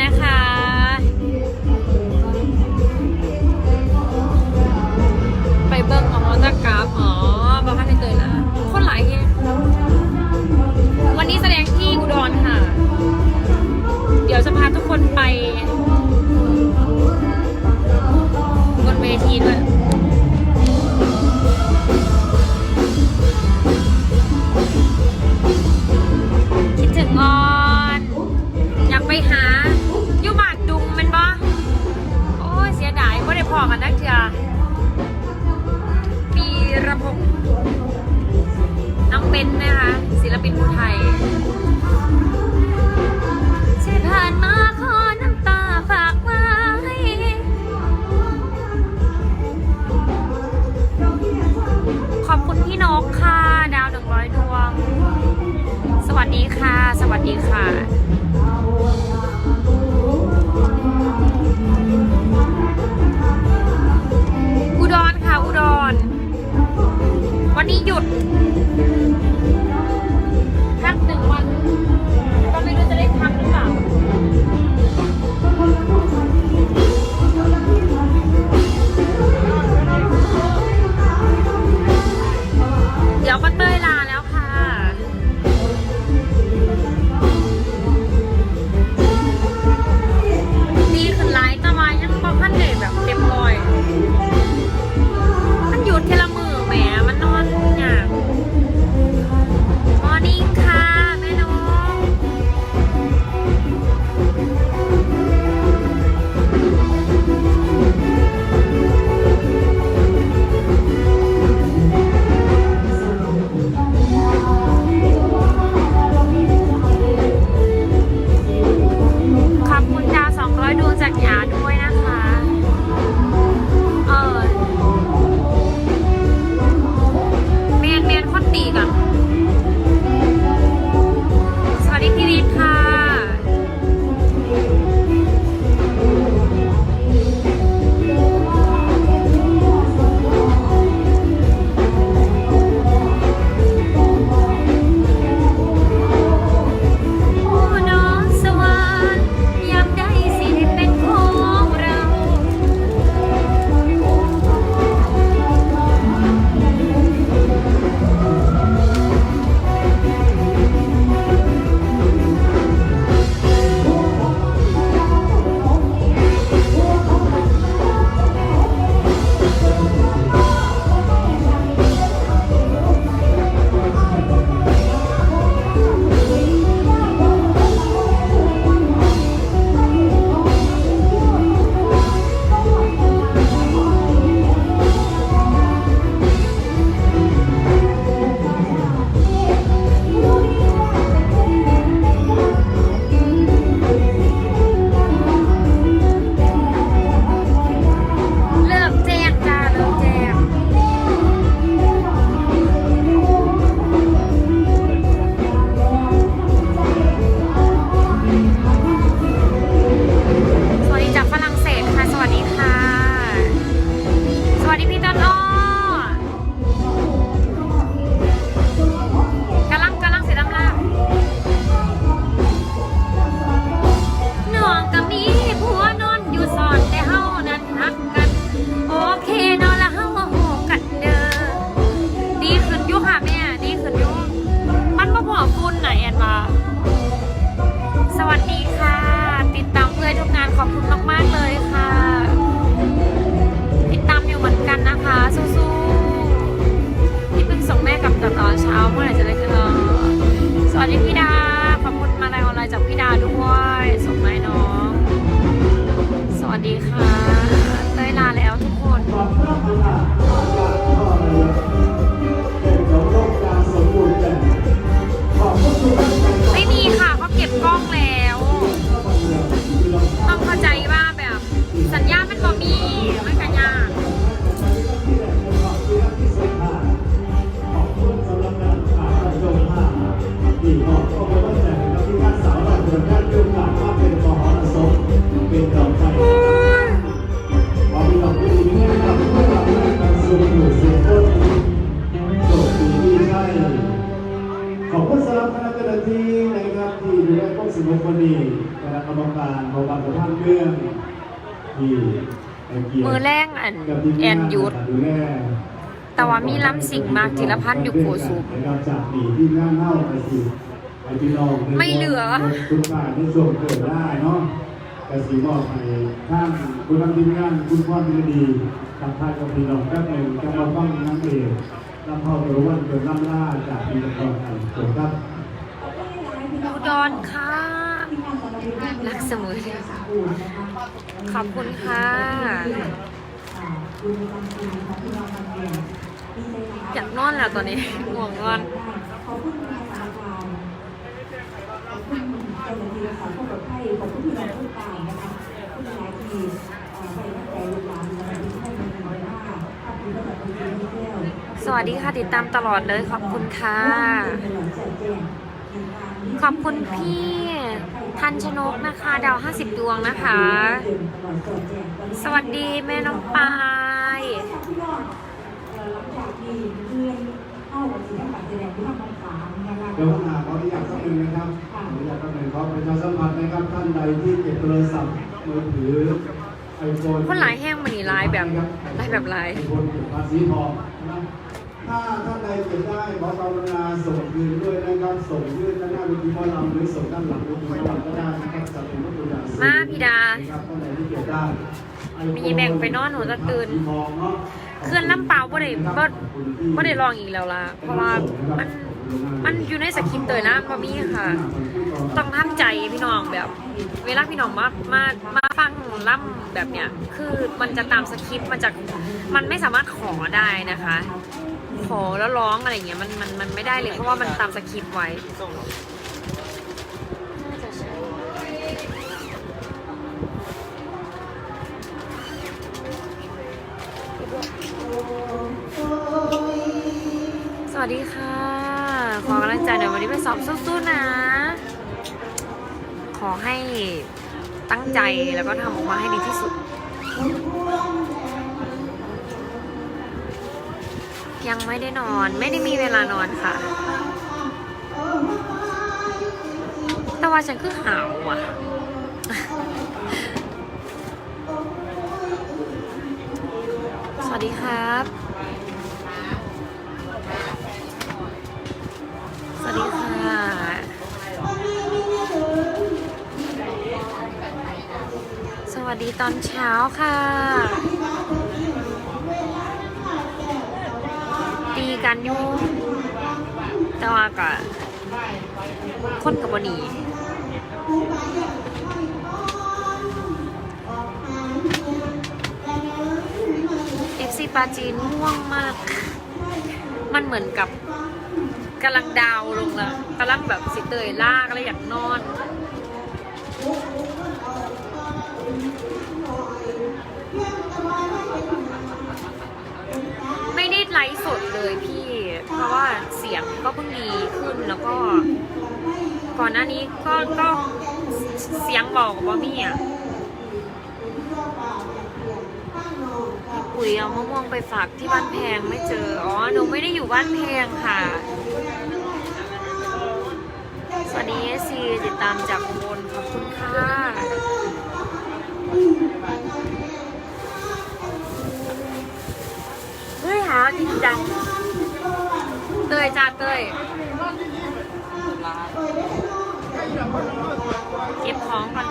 นะคะ ไปเบิ้งของมอจากกราฟอ๋อมาพักในเตยละคนหลายแค่วันนี้แสดงที่อุดรค่ะ เดี๋ยวจะพาทุกคนไป อแรงอันกับทีมแองานหยุดดูแลแต่ว่ามีล้ำสิ่งมากจิรพันธ์อยู่โกสุมนะครับจากปีที่งานเน่าไปสิไอพี่น้องไม่เหลือคุณป้าที่ส่งเกิดได้เนาะกสีมอบให้ท่านคุณทำทีมงานคุณพ่อที่ดีทำท่านกับพี่น้องแป๊บหนึ่งจะมาฟังน้ำเองนำเข้าตัววันเกิดน้ำล่าจากปีก่อนกันจบครับอุดรค่ะรักเสมอขอบคุณค่ะ อยากนอนแล้วตอนนี้ง่วงนอนขอบคุณคุณสาการขอบคุณเจ้าหน้าที่รักษาความปลอดภัยขอบคุณที่เราพูดตามนะคะผู้หลาทีไปตั้งแต่ลูกหลานมาเป็นให้มันน้อยว่าขอบคุณสำหรับคุณที่ให้แก้วสวัสดีค่ะ ติดตามตลอดเลยขอบคุณค่ะ ขอบคุณพี่ทันชนกนะคะ ดาว 50 ดวงนะคะ สวัสดีแม่น้องปา ยพี่น้องเอ่อหลังจากที่เพื่อนเข้ากับศิลปะแสดงที่ทำมาสามนะคะเดี๋ยวผมหาขออนุญาตสักหนึ่งนะครับขออนุญาตสักหนึ่งขอประชาสัมพันธ์นะครับท่านใดที่เก็บโทรศัพท์มือถือไอโฟนคนหลายแห้งมันนี่ลายแบบลายแบบลายไอโฟนเก็บภาษีทองนะถ้าท่านใดเก็บได้ขอกรุณาส่งคืนด้วยนะครับส่งยื่นด้านหน้าเวทีหมอลำหรือส่งด้านหลังเวทีหมอลำก็ได้นะครับจะเป็นวัตถุอย่างมาพี่ดา นะครับท่านใดที่เก็บได้ มีแบ่งไปนอนหนูจะตื่นเคลื่อนลำเปล่าบ่ได้บ่บ่ได้ลองอีกแล้วล่ะ เพราะว่ามันมันอยู่ในสคริปต์เลยนะบ่มีค่ะ ต้องทำใจพี่น้องแบบ เวลาพี่น้องมามามาฟังล่ำแบบเนี้ยคือมันจะตามสคริปต์มันจะมันไม่สามารถขอได้นะคะ ขอแล้วร้องอะไรเงี้ยมันมันมันไม่ได้เลยเพราะว่ามันตามสคริปต์ไว้ วัสดีค่ะ ขอกำลังใจเดี๋ยววันนี้ไปสอบสู้ๆนะ ขอให้ตั้งใจแล้วก็ทำออกมาให้ดีที่สุด ยังไม่ได้นอนไม่ได้มีเวลานอนค่ะ แต่ว่าฉันคือหาวอะสวัสดีครับ สวัสดีค่ะสวัสดีตอนเช้าค่ะ ตีกันอยู่แต่ว่าก็คนกับบนีเอฟซีปาจีนม่วงมาก มันเหมือนกับ กำลังดาวลงแล้วกำลังแบบสิเตยลาก็เลยอยากนอน ไม่ได้ไลฟ์สดเลยพี่ เพราะว่าเสียงก็เพิ่งดีขึ้นแล้วก็ ก่อนหน้านี้ก็ก็เสียงบอกว่ามี่อะปุ๋ยเอามะม่วงไปฝากที่บ้านแพงไม่เจอ อ๋อ หนูไม่ได้อยู่บ้านแพงค่ะ สวัสดีเอซีติดตามจากอุบนขอบคุณค่ะเฮ้ยหาจริงจังเตยจ้าเตยเก็บของก่อน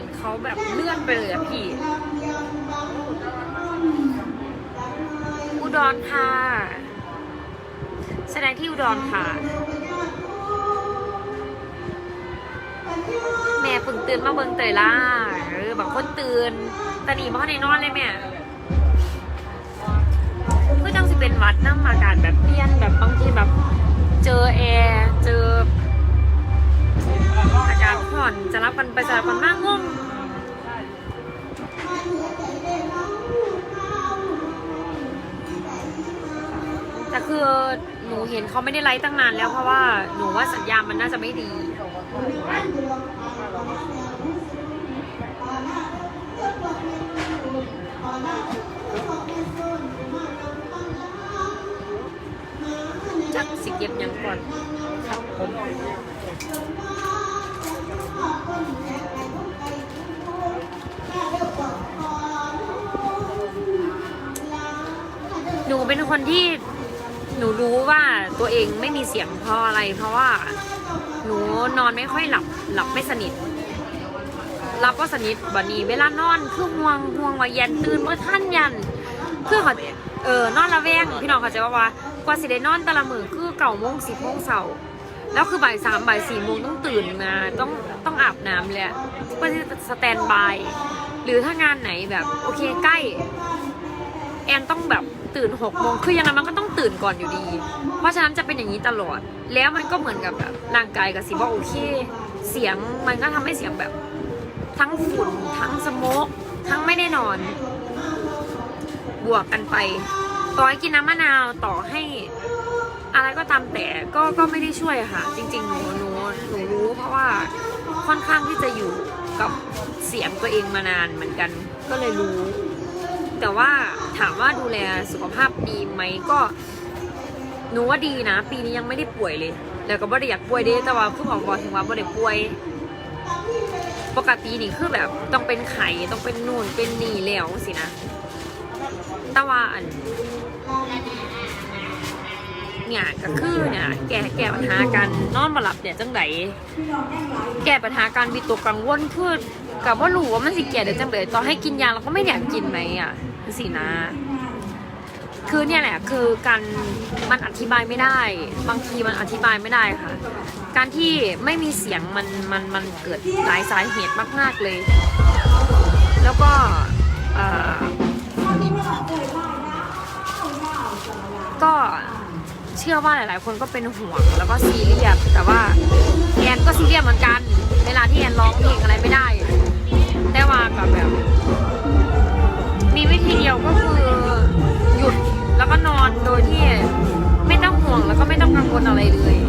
มือนเขาแบบเลื่อนไปเลยอะพี่ อุดรค่ะ แสดงที่อุดรค่ะ แม่เพิ่งตื่นมาเบิงเตยล่าเออบางคนตื่นแต่นี่บ่ในนอนเลยแม่คือจังสิเป็นวัดน้ำอากาศแบบเปลี่ยนแบบบางทีแบบ ห็นเขาไม่ได้ไลฟ์ตั้งนานแล้วเพราะว่าหนูว่าสัญญาณมันน่าจะไม่ดี จักสิเก็บยังก่อนครับผมหนูเป็นคนที่ หนูรู้ว่าตัวเองไม่มีเสียงเพราะอะไร เพราะว่า หนูนอนไม่ค่อยหลับ หลับไม่สนิทหลับก็สนิทบันนี้เวลานอนคือห่วงห่วงว่ายันตื่นเมื่อท่านยันเพื่อเขาเออนอนละแวงพี่น้องเขาใจว่าว่ากว่าสิได้นอนแต่ละมือคือเก่าโมงสิบโมงเสาร์แล้วคือบ่ายสามบ่ายสี่โมงต้องตื่นมาต้องต้องอาบน้ำเลยอะเพื่อที่จะสแตนบาย หรือถ้างานไหนแบบโอเคใกล้ แอนต้องแบบ ตื่นหกโมงคือยังไงมันก็ต้องตื่นก่อนอยู่ดี เพราะฉะนั้นจะเป็นอย่างนี้ตลอด แล้วมันก็เหมือนกับแบบร่างกายกับสิว่าโอเค เสียงมันก็ทำให้เสียงแบบ ทั้งฝุ่นทั้งสโมกทั้งไม่ได้นอน บวกกันไปต่อให้กินน้ำมะนาวต่อให้อะไรก็ตามแต่ก็ก็ไม่ได้ช่วยค่ะ จริง ๆ หนูหนูหนูรู้เพราะว่าค่อนข้างที่จะอยู่กับเสียงตัวเองมานานเหมือนกันก็เลยรู้ แต่ว่าถามว่าดูแลสุขภาพดีไหมก็หนูว่าดีนะ ปีนี้ยังไม่ได้ป่วยเลย แล้วก็บ่ได้อยากป่วยเด้แต่ว่าคุณหมอบอกถึงว่าบ่ได้ป่วย ปกตินี่คือแบบต้องเป็นไข่ต้องเป็นนู่นเป็นนี่แล้วสินะแต่ว่าอันเนี่ยก็คือเนี่ยแก้แก้ปัญหาการนอนมาหลับเนี่ยจังไดแก้ปัญหาการวิตกกังวลคือกับว่ารู้ว่ามันสิแก้ได้จังไดต่อให้กินยาเราก็ไม่อยากกินไหมอะ สินะ คือเนี่ยแหละคือการมันอธิบายไม่ได้ บางทีมันอธิบายไม่ได้ค่ะ การที่ไม่มีเสียงมันมันมันเกิดหลายสาเหตุมากๆเลย แล้วก็ก็เชื่อว่าหลาย ๆ คนก็เป็นห่วงแล้วก็ซีเรียสแต่ว่าแอนก็ซีเรียสเหมือนกัน เวลาที่แอนร้องเพลงอะไรไม่ได้ ต้